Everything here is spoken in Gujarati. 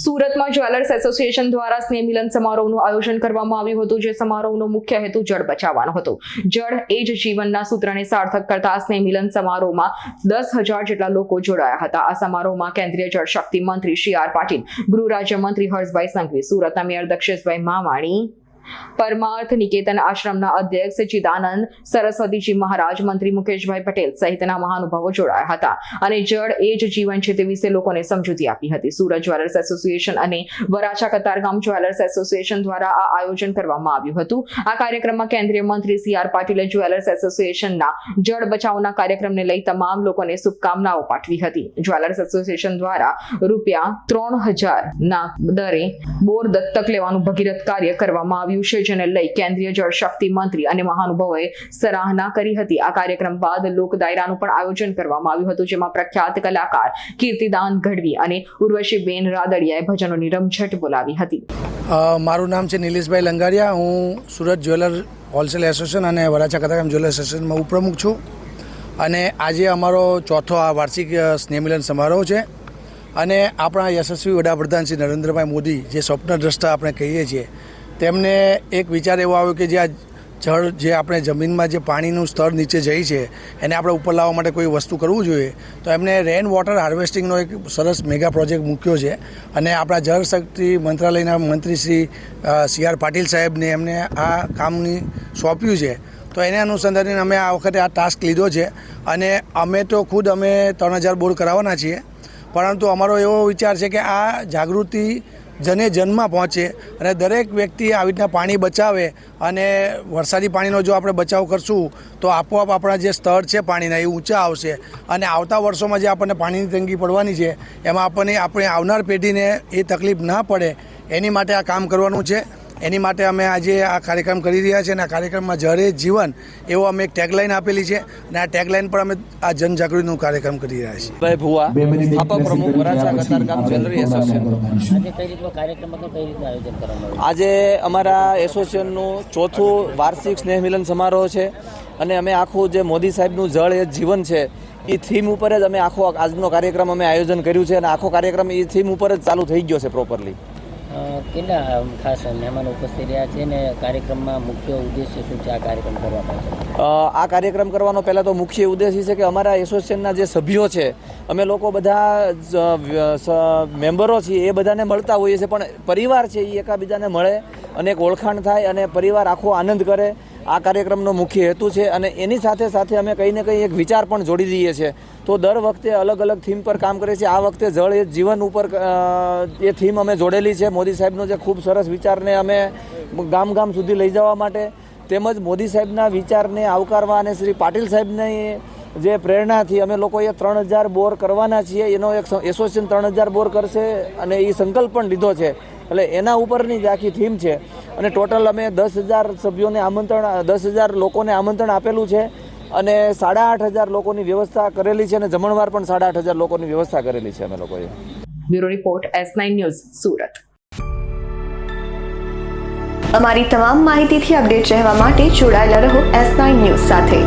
સુરતમાં જ્વેલર્સ એસોસિએશન દ્વારા સ્નેહ મિલન સમારોહનું આયોજન કરવામાં આવ્યું હતું, જે સમારોહનો મુખ્ય હેતુ જળ બચાવવાનો હતો. જળ એ જ જીવનના સૂત્રને સાર્થક કરતા સ્નેહ મિલન સમારોહમાં દસ હજાર જેટલા લોકો જોડાયા હતા. આ સમારોહમાં કેન્દ્રીય જળશક્તિ મંત્રી શ્રી આર પાટીલ, ગૃહ રાજ્યમંત્રી હર્ષભાઈ સંઘવી, સુરતના મેયર દક્ષેશભાઈ માવાણી પરમાર્થ નિકેતન આશ્રમના અધ્યક્ષ ચિદાનંદ સરસ્વતીજી મહારાજ, મંત્રી મુકેશભાઈ પટેલ સહિતના મહાનુભાવો જોડાયા હતા. અને જળ એ જ જીવન છે તે વિશે લોકોને સમજૂતી આપી હતી. સુરત જ્વેલર્સ એસોસિએશન અને વરાછા કતારગામ જ્વેલર્સ એસોસિએશન દ્વારા આ આયોજન કરવામાં આવ્યું હતું. આ કાર્યક્રમમાં કેન્દ્રીય મંત્રી સી આર પાટીલે જ્વેલર્સ એસોસિએશનના જળ બચાવના કાર્યક્રમને લઈ તમામ લોકોને શુભકામનાઓ પાઠવી હતી. જ્વેલર્સ એસોસિએશન દ્વારા રૂપિયા ત્રણ હજારના દરે બોર દત્તક લેવાનું ભગીરથ કાર્ય કરવામાં આવ્યું છે જેને લઈ કેન્દ્રીય જળશક્તિ મંત્રી અને મહાનુભાવોએ સરાહના કરી હતી. આ કાર્યક્રમ બાદ લોક દાયરાનું પણ આયોજન કરવામાં આવ્યું હતું, જેમાં પ્રખ્યાત કલાકાર કીર્તિદાન ગઢવી અને ઉર્વશીબેન રાદડિયાએ ભજનોની રમઝટ બોલાવી હતી. મારું નામ છે નિલેશભાઈ લંગારિયા. હું સુરત જ્વેલર હોલસેલ એસોસિએશન અને વરાછા કતારગામ જ્વેલર એસોસિએશનમાં ઉપપ્રમુખ છું. અને આજે અમારો ચોથો આ વાર્ષિક સ્નેહમિલન સમારોહ છે. અને આપણા યશસ્વી વડાપ્રધાન શ્રી નરેન્દ્રભાઈ મોદી જે સ્વપ્નદ્રષ્ટા આપણે કહીએ છીએ તેમને એક વિચાર એવો આવ્યો કે જે આ જળ જે આપણે જમીનમાં જે પાણીનું સ્તર નીચે જઈ છે, એને આપણે ઉપર લાવવા માટે કોઈ વસ્તુ કરવું જોઈએ. તો એમને રેન વોટર હાર્વેસ્ટિંગનો એક સરસ મેગા પ્રોજેક્ટ મૂક્યો છે અને આપણા જળ શક્તિ મંત્રાલયના મંત્રી શ્રી સી આર પાટીલ સાહેબને એમને આ કામની સોંપ્યું છે. તો એને અનુસંધાને અમે આ વખતે આ ટાસ્ક લીધો છે અને અમે તો ખુદ અમે ત્રણ હજાર બોર કરાવવાના છીએ. પરંતુ અમારો એવો વિચાર છે કે આ જાગૃતિ જને જનમાં પહોંચે અને દરેક વ્યક્તિ આવી રીતના પાણી બચાવે અને વરસાદી પાણીનો જો આપણે બચાવ કરશું, તો આપોઆપ આપણા જે સ્તર છે પાણીના એ ઊંચા આવશે. અને આવતા વર્ષોમાં જે આપણને પાણીની તંગી પડવાની છે, એમાં આપણને આપણે આવનાર પેઢીને એ તકલીફ ના પડે, એની માટે આ કામ કરવાનું છે. એની માટે અમે આજે આ કાર્યક્રમ કરી રહ્યા છીએ અને આ કાર્યક્રમમાં જરે જીવન એવો અમે એક ટેગલાઇન આપેલી છે અને આ ટેગલાઇન પર અમે આ જનજાગૃતિનું કાર્યક્રમ કરી રહ્યા છીએ. ભાઈ ભુવા સ્થાપક પ્રમુખ વરાછા કતારગામ જ્વેલરી એસોસિએશન. આજે કઈ રીતનો કાર્યક્રમ હતો કઈ રીતનું આયોજન કરવામાં આવ્યું? આજે અમારા એસોસિએશનનું ચોથું વાર્ષિક સ્નેહ મિલન સમારોહ છે અને અમે આખું જે મોદી સાહેબનું જળ એ જીવન છે એ થીમ ઉપર જ અમે આખો આજનો કાર્યક્રમ અમે આયોજન કર્યું છે અને આખો કાર્યક્રમ એ થીમ ઉપર જ ચાલુ થઈ ગયો છે પ્રોપરલી કેટલા ખાસ મહેમાનો ઉપસ્થિત રહ્યા છે અને કાર્યક્રમમાં મુખ્ય ઉદ્દેશ્ય શું છે આ કાર્યક્રમ કરવા પાછળ આ કાર્યક્રમ કરવાનો પહેલાં તો મુખ્ય ઉદ્દેશ છે કે અમારા એસોસિએશનના જે સભ્યો છે, અમે લોકો બધા મેમ્બરો છીએ, એ બધાને મળતા હોઈએ છીએ, પણ પરિવાર છે એ એકાબીજાને મળે અને એક ઓળખાણ થાય અને પરિવાર આખો આનંદ કરે આ કાર્યક્રમનો મુખ્ય હેતુ છે અને એની સાથે સાથે અમે કંઈ ને કંઈ એક વિચાર પણ જોડી દઈએ છીએ. તો દર વખતે અલગ અલગ થીમ પર કામ કરીએ છીએ આ વખતે જળ એ જીવન ઉપર એ થીમ અમે જોડેલી છે. મોદી સાહેબનો જે ખૂબ સરસ વિચારને અમે ગામ ગામ સુધી લઈ જવા માટે તેમજ મોદી સાહેબના વિચારને આવકારવા અને શ્રી પાટીલ સાહેબની જે પ્રેરણાથી અમે લોકોએ ત્રણ હજાર બોર કરવાના છીએ એનો એક એસોસિએશન ત્રણ હજાર બોર કરશે અને એ સંકલ્પ પણ લીધો છે. એટલે એના ઉપરની જ આખી થીમ છે. અને ટોટલ અમે દસ હજાર સભ્યોને આમંત્રણ દસ હજાર લોકોને આમંત્રણ આપેલું છે અને સાડા આઠ હજાર લોકોની વ્યવસ્થા કરેલી છે અને જમણવાર પણ સાડા આઠ હજાર લોકોની વ્યવસ્થા કરેલી છે અમે લોકોએ. Bureau report S nine news Surat. અમારી તમામ માહિતીથી અપડેટ રહેવા માટે જોડાયેલા રહો એસ નાઇન ન્યૂઝ સાથે.